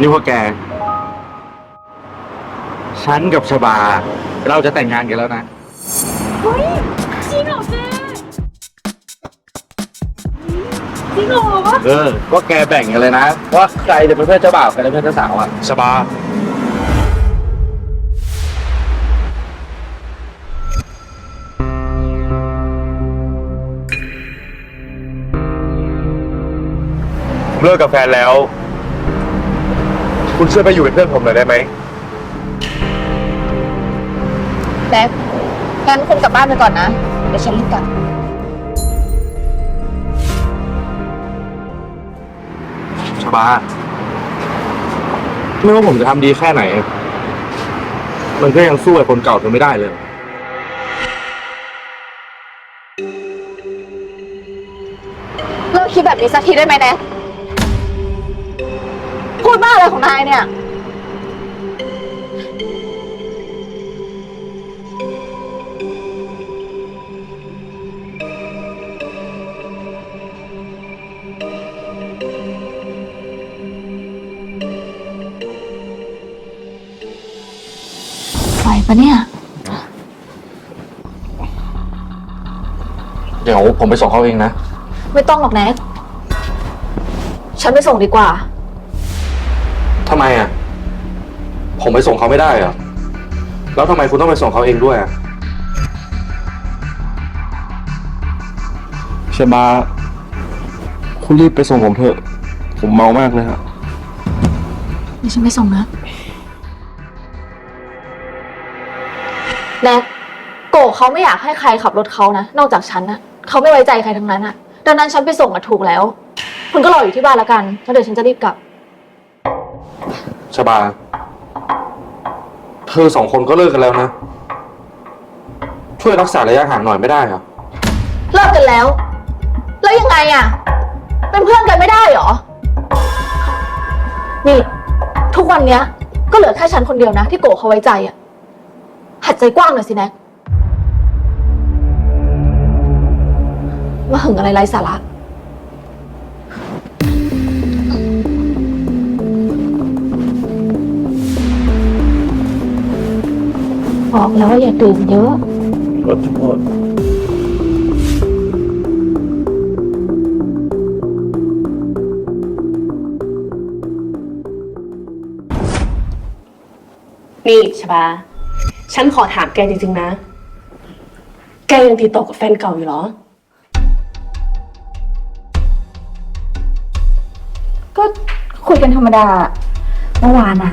นี่พวกแก ฉันกับชบา เราจะแต่งงานกันแล้วนะ เฮ้ยจริงเหรอแกจริงเหรอเออ ก็แกแบ่งกันเลยนะว่าใครจะเป็นเพื่อนเจ้าบ่าวใครจะเป็นเพื่อนเจ้าสาวอะ ชบา ผมเลิกกับแฟนแล้ว คุณช่วยไปอยู่เป็นเพื่อนผมหน่อยได้ไหมแบ๊กงั้นคุณกลับบ้านไปก่อนนะ เดี๋ยวฉันรีบกลับ ชบา ไม่ว่าผมจะทำดีแค่ไหน มันก็ยังสู้ไอ้คนเก่าเธอไม่ได้เลย เลิกคิดแบบนี้สักทีได้ไหมแนทพู ดบ้าอะไรของนายเนี่ย ไหวปะเนี่ย เดี๋ยวผมไปส่งเขาเองนะ ไม่ต้องหรอกแนทฉันไปส่งดีกว่า ทำไมอะ ผมไปส่งเขาไม่ได้เหรอ แล้วทำไมคุณต้องไปส่งเขาเองด้วยอะชบาคุณรีบไปส่งผมเถอะ ผมเมามากเลยครับ เดี๋ยวฉันไปส่งนะ แนทโกเขาไม่อยากให้ใครขับรถเขานะ นอกจากฉันนะเขาไม่ไว้ใจใครทั้งนั้นอะดังนั้นฉันไปส่งอะถูกแล้ว คุณก็รออยู่ที่บ้านแล้วกันแล้วเดี๋ยวฉันจะรีบกลับช บา เธอสองคนก็เลิกกันแล้วนะ ช่วยรักษาระยะห่างหน่อยไม่ได้เหรอ เลิกกันแล้ว แล้วยังไงอะเป็นเพื่อนกันไม่ได้เหรอ นี่ ทุกวันเนี้ย ก็เหลือแค่ฉันคนเดียวนะ ที่โกเขาไว้ใจอะหัดใจกว้างหน่อยสิแน็กมาหึงอะไรไร้สาระ บอกแล้วว่าอย่าดื่มเยอะขอโทษนี่ชบา ฉันขอถามแกจริงๆนะ แกยังติดต่อกับแฟนเก่าอยู่เหรอ ก็คุยกันธรรมดา เมื่อวานอะ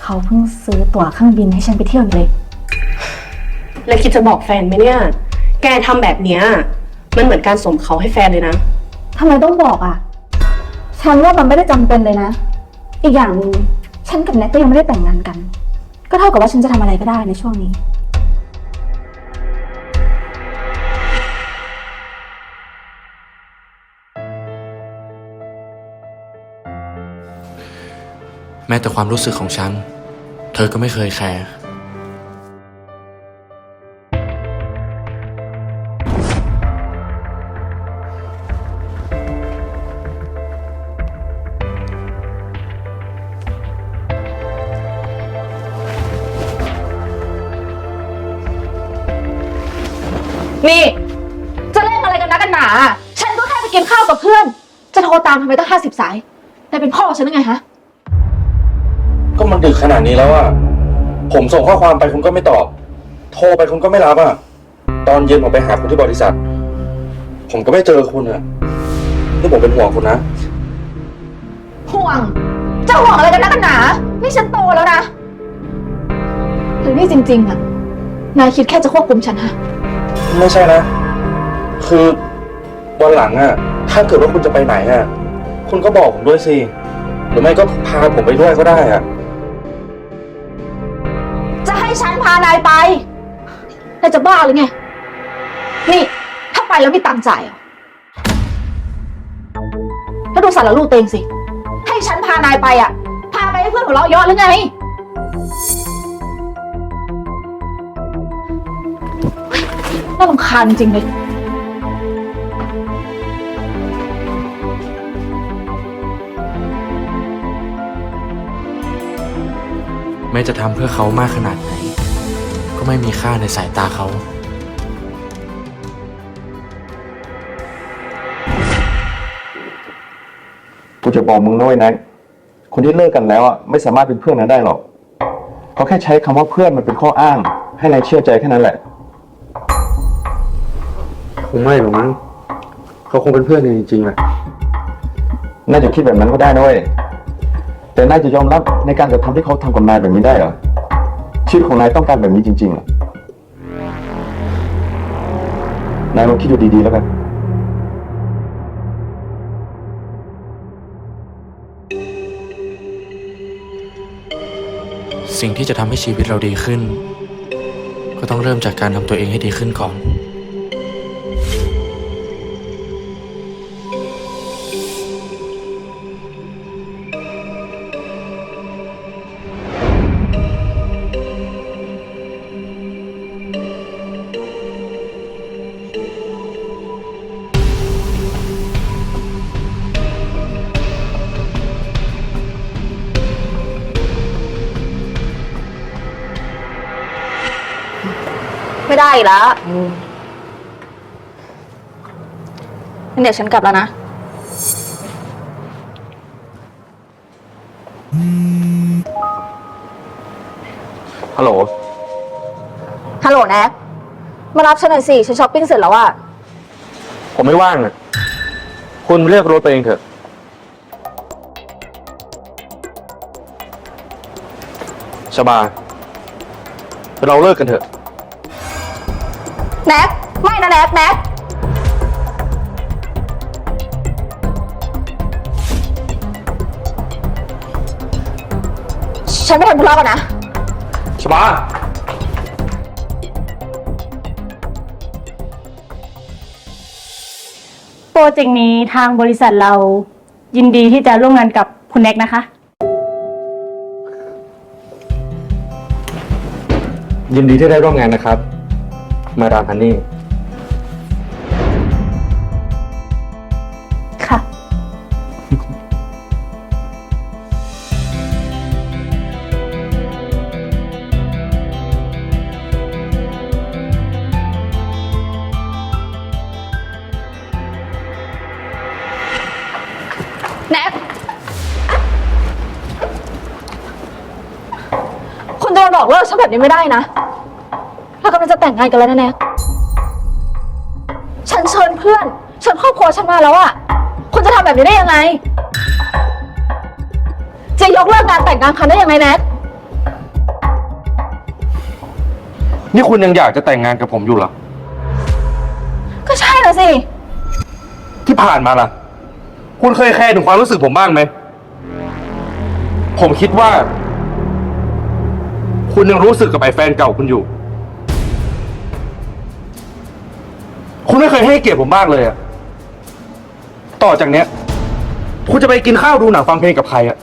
เขาเพิ่งซื้อตั๋วเครื่องบินให้ฉันไปเที่ยวอยู่เลย แล้วคิดจะบอกแฟนไหมเนี่ย แกทำแบบเนี้ย มันเหมือนการสวมเขาให้แฟนเลยนะ ทำไมต้องบอกอะฉันว่ามันไม่ได้จำเป็นเลยนะ อีกอย่างหนึ่งฉันกับแน็กก็ยังไม่ได้แต่งงานกัน ก็เท่ากับว่าฉันจะทำอะไรก็ได้ในช่วงนี้ แม้แต่ความรู้สึกของฉัน เธอก็ไม่เคยแคร์ นดึกขนาดนี้แล้วอะผมส่งข้อความไปคุณก็ไม่ตอบ โทรไปคุณก็ไม่รับอะตอนเย็นผมไปหาคุณที่บริษัท ผมก็ไม่เจอคุณอะนี่ผมเป็นห่วงคุณนะ ห่วง จะห่วงอะไรกันนะกันหนา นี่ฉันโตแล้วนะหรือนี่จริงๆอะนายคิดแค่จะควบคุมฉันฮะ ไม่ใช่นะ คือวันหลังอะถ้าเกิดว่าคุณจะไปไหนอะคุณก็บอกผมด้วยสิ หรือไม่ก็พาผมไปด้วยก็ได้อะจะานายไปนายจะบ้าหรือไง นี่ ถ้าไปแล้วไม่ตังค์จ่ายเหรอแล้วดูสารลูกเตงสิ ให้ฉันพานายไปอะ พาไปให้เพื่อนหัวเราะเยาะหรือไง น่ารำคาญจริงเลย แม้จะทำเพื่อเขามากขนาดไหน ก็ไม่มีค่าในสายตาเขา กูจะบอกมึงนะเว้ยแน็กคนที่เลิกกันแล้วอะไม่สามารถเป็นเพื่อนนั้นได้หรอก เขาแค่ใช้คำว่าเพื่อนมันเป็นข้ออ้าง ให้นายเชื่อใจแค่นั้นแหละ คงไม่หรอกมั้งเขาคงเป็นเพื่อนกันจริงๆแหละน่าจะคิดแบบนั้นก็ได้นะเว้ยแต่น่าจะยอมรับในการกระทำที่เขาทำกับนายแบบนี้ได้เหรอ ชีวิตของนายต้องการแบบนี้จริงๆเหรอนายลองคิดดูดีๆแล้วกัน สิ่งที่จะทำให้ชีวิตเราดีขึ้น ก็ต้องเริ่มจากการทำตัวเองให้ดีขึ้นก่อน ไม่ได้อีกแล้วงั้นเดี๋ยวฉันกลับแล้วนะ ฮัลโหล ฮัลโหลแน็กมารับฉันหน่อยสิ ฉันช้อปปิ้งเสร็จแล้วอะผมไม่ว่างอะคุณเรียกรถไปเองเถอะ ชบา เราเลิกกันเถอะ แน็กไม่นะแน็กแน็กฉันไปทำธุระก่อนนะ ชบาโปรเจกต์นี้ทางบริษัทเรายินดีที่จะร่วมงานกับคุณแน็กนะคะ ยินดีที่ได้ร่วมงานนะครับ มาดามฮันนี่ ค่ะ แน็กคุณจะมาบอกเลิกฉันแบบนี้ไม่ได้นะเรากำลัง จะแต่งงานกันแล้วนะแน็กฉันเชิญเพื่อนเชิญครอบครัวฉันมาแล้วอะคุณจะทำแบบนี้ได้ยังไง จะยกเลิกงานแต่งงานคันได้ยังไงแน็กนี่คุณยังอยากจะแต่งงานกับผมอยู่เหรอ ก็ใช่นะสิ ที่ผ่านมาล่ะ คุณเคยแคร์ถึงความรู้สึกผมบ้างไหม ผมคิดว่า คุณยังรู้สึกกับไอ้แฟนเก่าคุณอยู่ คุณไม่เคยให้เกียรติผมบ้างเลยอะต่อจากเนี้ย คุณจะไปกินข้าวดูหนังฟังเพลงกับใครอะ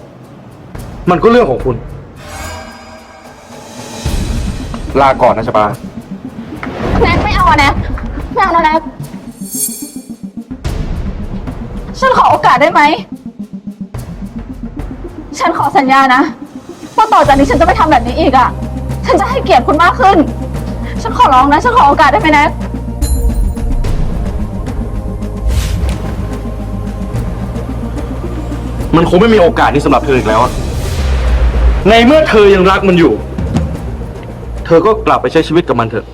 มันก็เรื่องของคุณ ลาก่อนนะชบา แน็กไม่เอาอะแน็กไม่เอานะแน็กฉันขอโอกาสได้ไหม ฉันขอสัญญานะว่าต่อจากนี้ฉันจะไม่ทำแบบนี้อีกอะฉันจะให้เกียรติคุณมากขึ้น ฉันขอร้องนะ ฉันขอโอกาสได้ไหมแน็ก มันคงไม่มีโอกาสนี้สำหรับเธออีกแล้วอะในเมื่อเธอยังรักมันอยู่ เธอก็กลับไปใช้ชีวิตกับมันเถอะ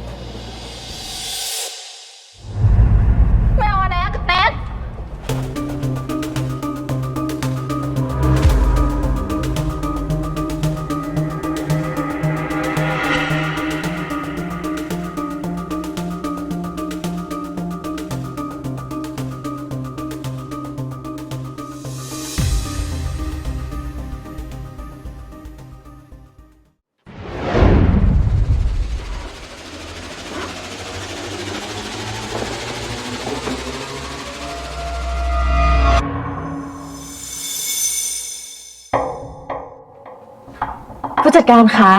การคะ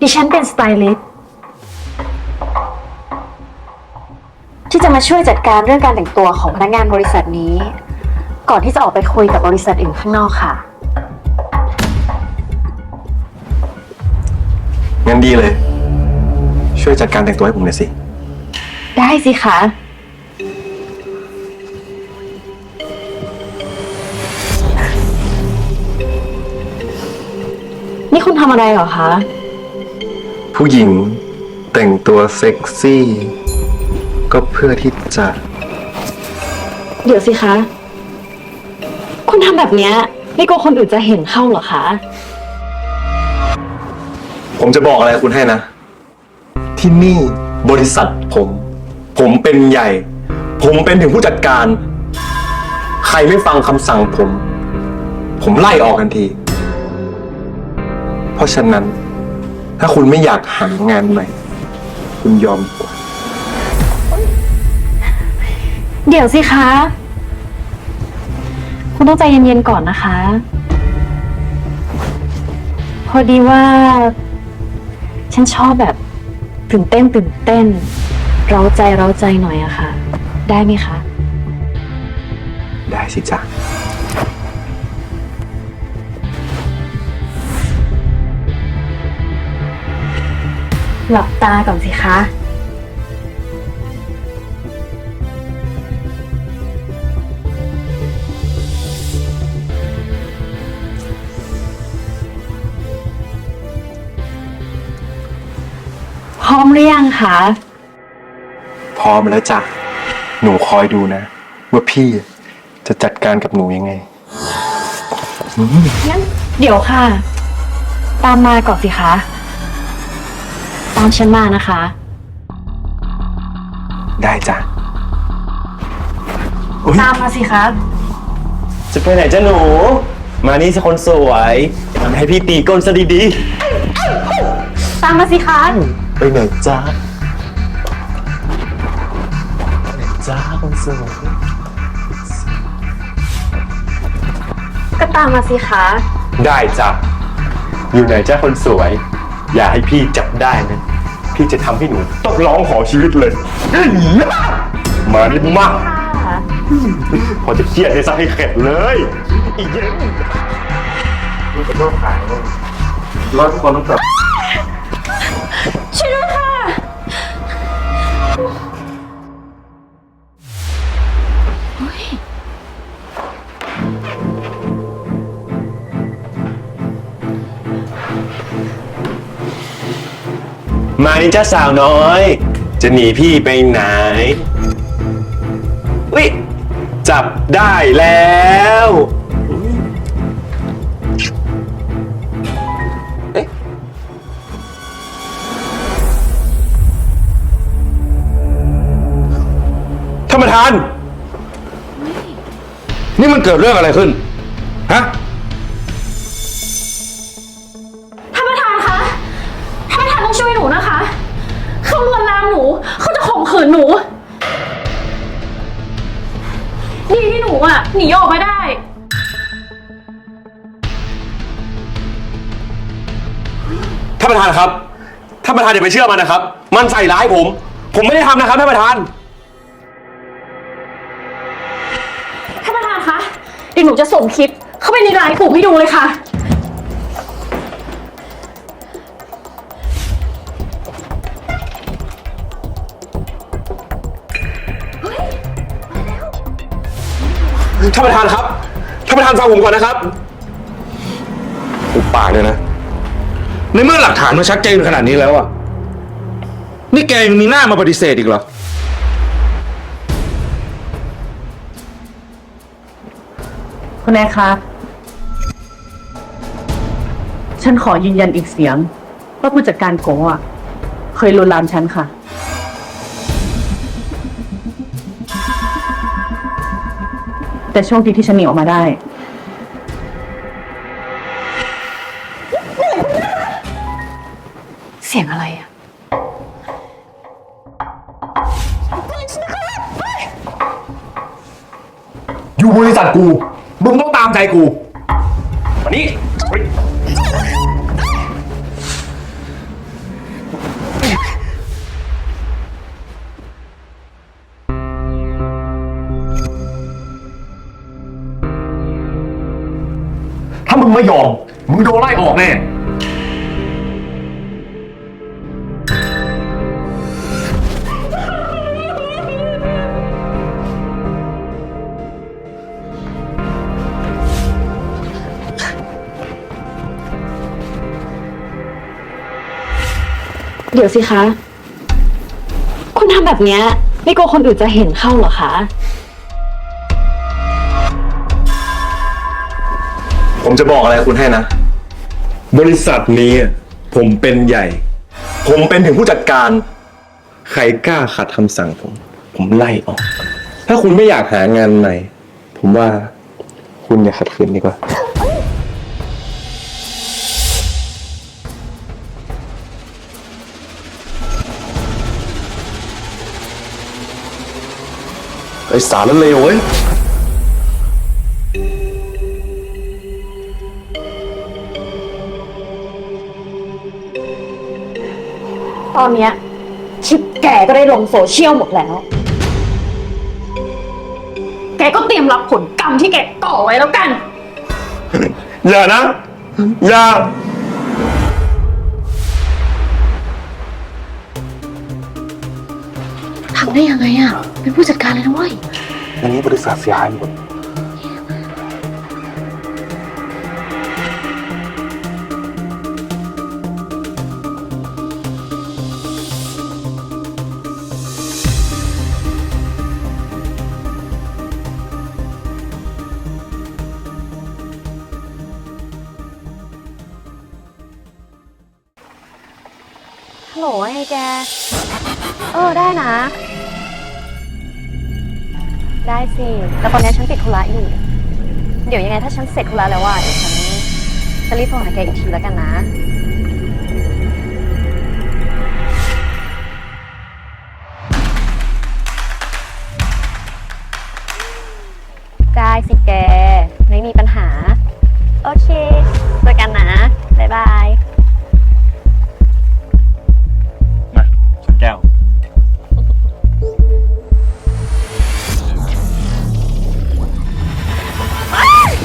ดิฉันเป็นสไตลิสต์ที่จะมาช่วยจัดการเรื่องการแต่งตัวของพนักงานบริษัทนี้ ก่อนที่จะออกไปคุยกับบริษัทอื่นข้างนอกค่ะ งั้นดีเลย ช่วยจัดการแต่งตัวให้ผมหน่อยสิ ได้สิคะ ผู้หญิงแต่งตัวเซ็กซี่ ก็เพื่อที่จะ เดี๋ยวสิคะ คุณทำแบบเนี้ยไม่กลัวคนอื่นจะเห็นเข้าเหรอคะ ผมจะบอกอะไรคุณให้นะ ที่นี่บริษัทผม ผมเป็นใหญ่ ผมเป็นถึงผู้จัดการ ใครไม่ฟังคำสั่งผม ผมไล่ออกทันที เพราะฉะนั้น ถ้าคุณไม่อยากหางานใหม่ คุณยอมดีกว่า เดี๋ยวสิคะ คุณต้องใจเย็นๆก่อนนะคะ พอดีว่า ฉันชอบแบบตื่นเต้นตื่นเต้น เร้าใจเร้าใจหน่อยอะค่ะ ได้ไหมคะ ได้สิจ๊ะ หลับตาก่อนสิคะ พร้อมหรือยังคะ พร้อมแล้วจ้ะ หนูคอยดูนะ ว่าพี่จะจัดการกับหนูยังไง งั้นเดี๋ยวค่ะ ตามมาก่อนสิคะตามฉันมานะคะ ได้จ้ะตามมาสิคะจะไปไหนจ้าหนู มานี่สิคนสวยทำให้พี่ตีก้นซะดีตามมาสิคะๆไปไหนจ้าไปไหนจ้าคนสวยก็ตามมาสิคะได้จ้ะอยู่ไหนจ้าคนสวย อย่าให้พี่จับได้นะ พี่จะทำให้หนูต้องร้องขอชีวิตเลยมาดิมากพอจะเครียดให้ซะให้เข็ดเลย อีเย็นร้อยทุกคนต้องกลับ มานี่จ้าสาวน้อย จะหนีพี่ไปไหนวิจับได้แล้วท่านประธาน นี่มันเกิดเรื่องอะไรขึ้น ฮะ หนูอะหนีออกมาได้ ท่านประธานครับ ท่านประธานอย่าไปเชื่อมันนะครับ มันใส่ร้ายผม ผมไม่ได้ทำนะครับท่านประธาน ท่านประธานคะเดี๋ยวหนูจะส่งคลิปเข้าไปในไลน์กลุ่มให้ดูเลยค่ะ ท่านประธานครับ ท่านประธานฟังผมก่อนนะครับ อุปปากเลยนะ ในเมื่อหลักฐานมันชัดเจนขนาดนี้แล้วอะนี่แกยังมีหน้ามาปฏิเสธอีกเหรอ คุณแม่คะฉันขอยืนยันอีกเสียง ว่าผู้จัดการโกะอะเคยลวนลามฉันค่ะ แต่โชคดีที่ฉันหนีออกมาได้ ไม่ยอม มึงโดนไล่ออกแน่ เดี๋ยวสิคะ คุณทำแบบนี้ไม่กลัวคนอื่นจะเห็นเข้าเหรอคะ ผมจะบอกอะไรคุณให้นะ บริษัทนี้ผมเป็นใหญ่ ผมเป็นถึงผู้จัดการ ใครกล้าขัดคำสั่งผม ผมไล่ออก ถ้าคุณไม่อยากหางานใหม่ผมว่าคุณอย่าขัดขืนดีกว่า ไอ้สารเลวเว้ย อนเนี้ยชิปแกก็ได้ลงโซเชียลหมดแล้ว แกก็เตรียมรับผลกรรมที่แกก่อไว้แล้วกัน อย่านะ อย่า ทำได้ยังไงอะเป็นผู้จัดการเลยนะเว้ยอันนี้บริษัทเสียหายหมด แก เออได้นะ ได้สิ แต่ตอนนี้ฉันติดธุระอยู่ เดี๋ยวยังไงถ้าฉันเสร็จธุระแล้วว่าเดี๋ยวฉันจะรีบโทรหาแกอีกทีแล้วกันนะ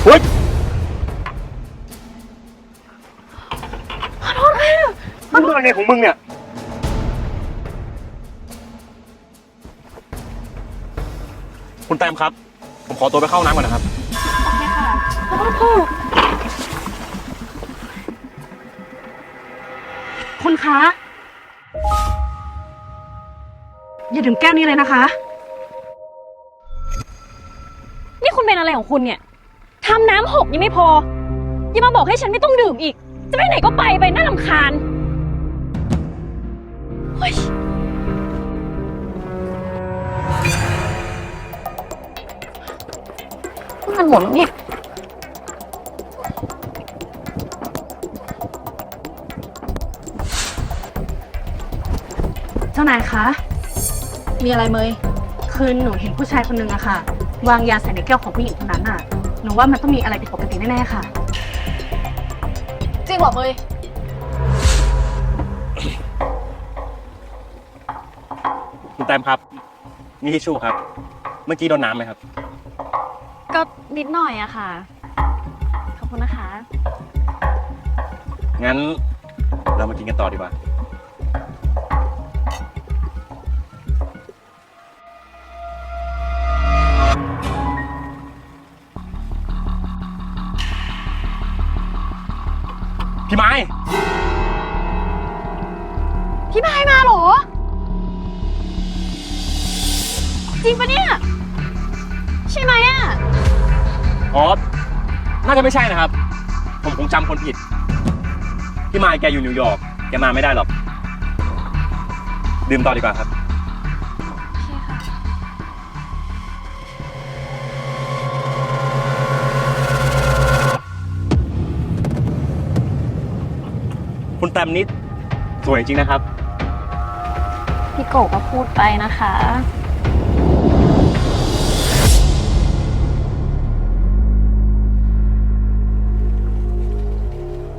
เฮ้ยมึงเป็นอะไรของมึงเนี่ย คุณแตมครับ ผมขอตัวไปเข้าน้ำก่อนนะครับคุณคะ อย่าดื่มแก้วนี้เลยนะคะ นี่คุณเป็นอะไรของคุณเนี่ย ทำน้ำหกยังไม่พอ ยังมาบอกให้ฉันไม่ต้องดื่มอีก จะไปไหนก็ไปไปน่าลำคาญเฮ้ยมันหมดแล้วเนี่ยเจ้านายคะ มีอะไรเมย คือหนูเห็นผู้ชายคนนึงอะค่ะ วางยาใส่ในแก้วของผู้หญิงคนนั้นอะ หนูว่ามันต้องมีอะไรผิดปกติแน่ๆค่ะ จริงเหรอเมยคุณแตมครับ นี่ทิชชู่ครับ เมื่อกี้โดนน้ำไหมครับ ก็นิดหน่อยอะค่ะ ขอบคุณนะคะ งั้นเรามากินกันต่อดีกว่า ใช่ไหมอะอ๋อ น่าจะไม่ใช่นะครับ ผมคงจำคนผิด พี่ไม้แกอยู่นิวยอร์ก แกมาไม่ได้หรอก ดื่มต่อดีกว่าครับ คุณแตมนิดสวยจริงนะครับ พี่โกก็พูดไปนะคะ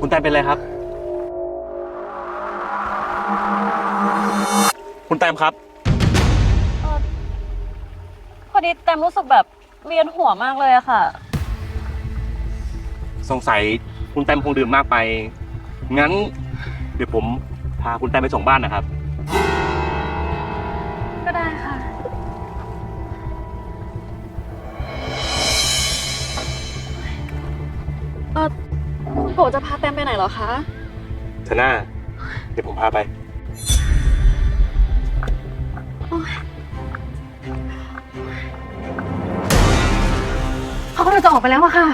คุณแตมเป็นอะไรครับ คุณแตมครับพอดีแตมรู้สึกแบบเวียนหัวมากเลยอะค่ะ สงสัยคุณแตมคงดื่มมากไป งั้น เดี๋ยวผมพาคุณแตมไปส่งบ้านนะครับ ก็ได้ค่ะ โกจะพาแตมไปไหนเหรอคะเธอหน้าเดี๋ยวผมพาไปคเขากำลังจะออกไปแล้วอะค่ะ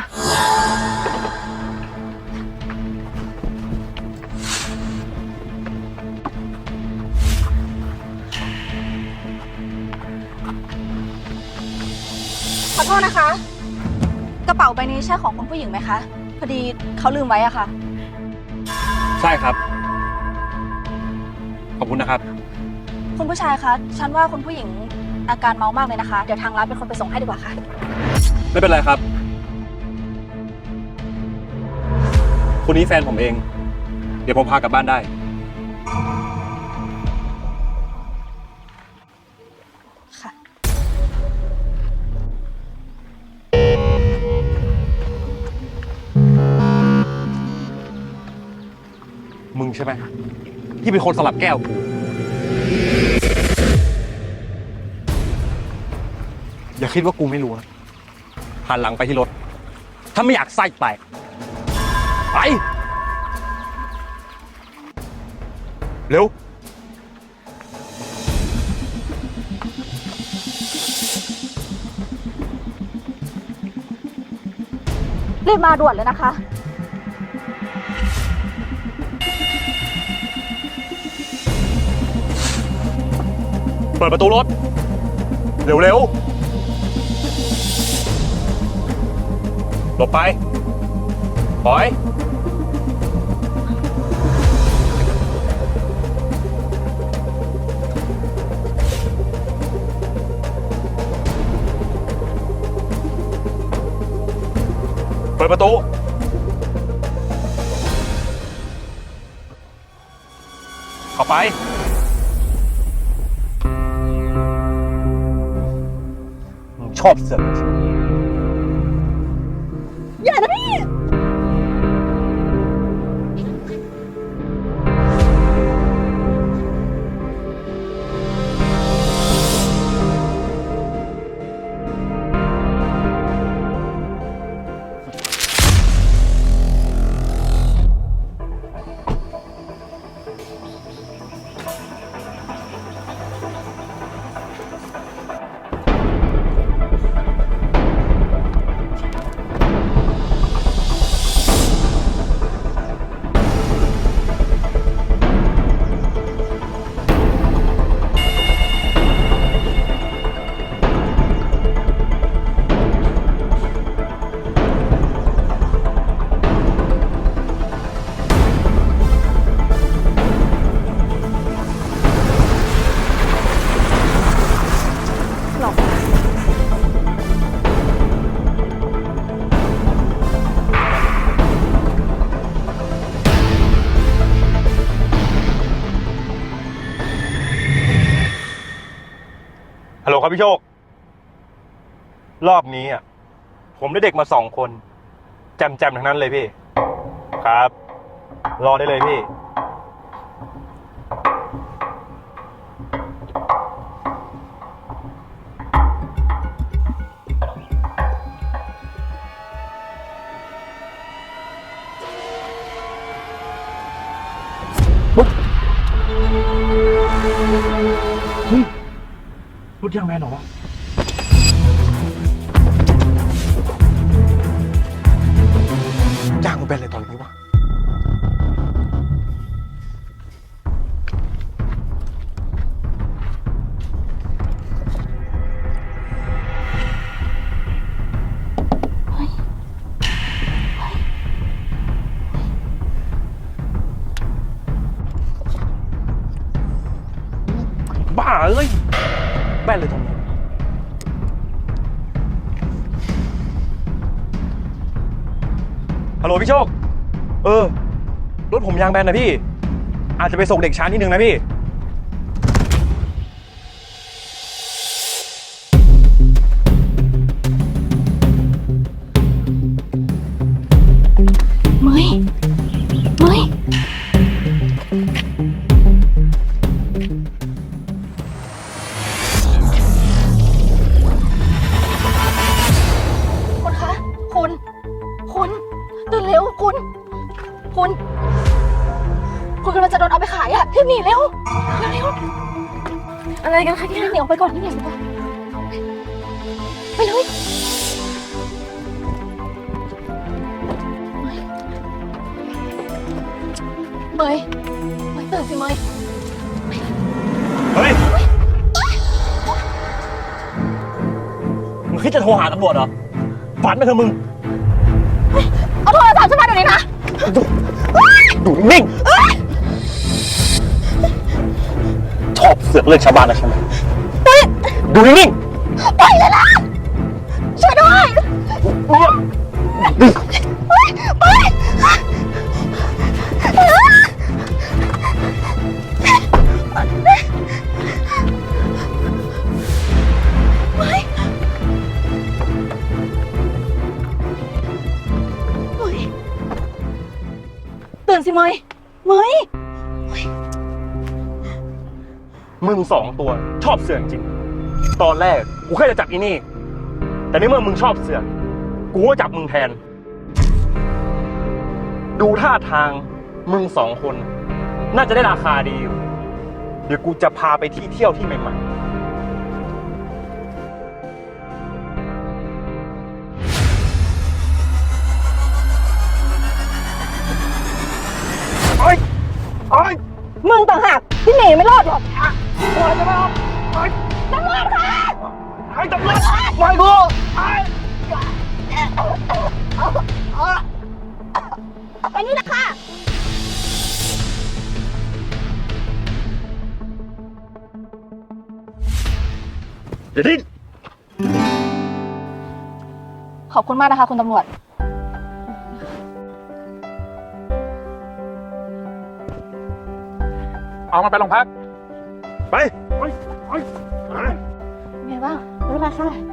ขอโทษนะคะ กระเป๋าใบนี้ใช่ของคุณผู้หญิงไหมคะพ อดีเขาลืมไว้อะค่ะ ใช่ครับ ขอบคุณนะครับ คุณผู้ชายคะ ฉันว่าคุณผู้หญิงอาการเมามากเลยนะคะ เดี๋ยวทางร้านเป็นคนไปส่งให้ดีกว่าค่ะ ไม่เป็นไรครับ คนนี้แฟนผมเอง เดี๋ยวผมพากลับบ้านได้ ช่ไหมที่เป็นคนสลับแก้วกูอย่าคิดว่ากูไม่รู้นะหันหลังไปที่รถ ถ้าไม่อยากไส้แตกไป เร็ว รีบมาด่วนเลยนะคะ ปิดประตูรถ เร็วเร็วหลบไปปล่อย เปิดประตูเข้าไป มึง ครับพี่โชค รอบนี้อะ ผมได้เด็กมาสองคน แจมแจมๆทั้งนั้นเลยพี่ ครับ รอได้เลยพี่ รถยางแมนเหรอวะจ้างกูเป็นเลยตอนนี้ แม่นเลยตรงนี้ฮัลโหลพี่โชค เออ รถผมยางแบนนะพี่ อาจจะไปส่งเด็กช้านิดนึงนะพี่ คุณ คุณกำลังจะโดนเอาไปขายอะรีบหนีเร็วเร็วเร็วอะไรกันคะเนี่ยหนีออกไปก่อนนี่หนีออกไปก่อนไปเลยเมยเมยตื่นสิเมยเฮ้ย มึงคิดจะโทรหาตำรวจเหรอฝันไปเถอะมึง ดูนิ่งชอบเสือกเรื่องชาวบ้านนะใช่ไหมดูนิ่ง เมยเมยมึงสองตัวชอบเสือกจริง ตอนแรกกูแค่จะจับอีนี่ แต่ในเมื่อมึงชอบเสือกกูก็จับมึงแทน ดูท่าทางมึงสองคน น่าจะได้ราคาดีอยู่เดี๋ยวกูจะพาไปที่เที่ยวที่ใหม่ๆ ไอ้มึงต่างหากที่หนีไม่รอดหรอกไอ้ตำรวจไอ้ตำรวจค่ะไอ้ตำรวจไอ้กูไอ้ไปนี่แหละค่ะเดี๋ยวนี้ขอบคุณมากนะคะ คุณตำรวจ เอามาไปโรงพัก ไป ไป ไป ไงบ้างไม่เป็นไรค่ะ